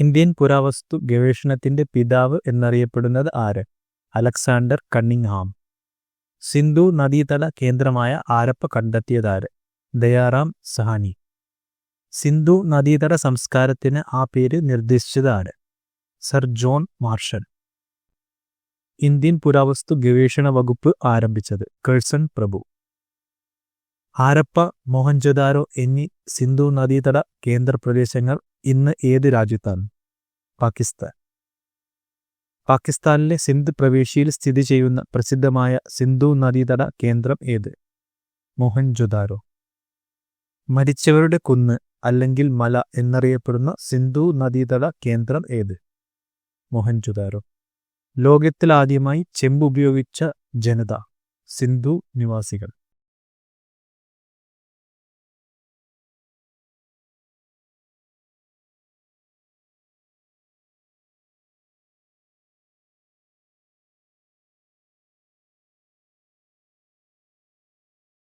Indian പുരാവസ്തു ഗവേഷണത്തിന്റെ പിതാവ് എന്നറിയപ്പെടുന്നത് ആര്? Alexander Cunningham. സിന്ധു നദീതല കേന്ദ്രമായ ആരപ്പ കണ്ടെത്തിയതാര്? ദയാറാം സഹാനി. സിന്ധു നദീതട സംസ്കാരത്തിന് ആ പേര് നിർദ്ദേശിച്ചതാര്? Sir John Marshall. ഇന്ത്യൻ പുരാവസ്തു ഗവേഷണ വകുപ്പ് ആരംഭിച്ചത് കേഴ്സൺ പ്രഭു. ആരപ്പ മോഹൻജദാരോ എന്നീ സിന്ധു നദീതട കേന്ദ്രപ്രദേശങ്ങൾ ഇന്ന് ഏത് രാജ്യത്താണ് പാകിസ്ഥാൻ. പാകിസ്ഥാനിലെ സിന്ധ് പ്രവേശിയിൽ സ്ഥിതി ചെയ്യുന്ന പ്രസിദ്ധമായ സിന്ധു നദീതട കേന്ദ്രം ഏത്? മോഹൻജൊദാരോ. മരിച്ചവരുടെ കുന്ന് അല്ലെങ്കിൽ മല എന്നറിയപ്പെടുന്ന സിന്ധു നദീതട കേന്ദ്രം ഏത്? മോഹൻജൊദാരോ. ലോകത്തിലാദ്യമായി ചെമ്പ് ഉപയോഗിച്ച ജനത സിന്ധു നിവാസികൾ.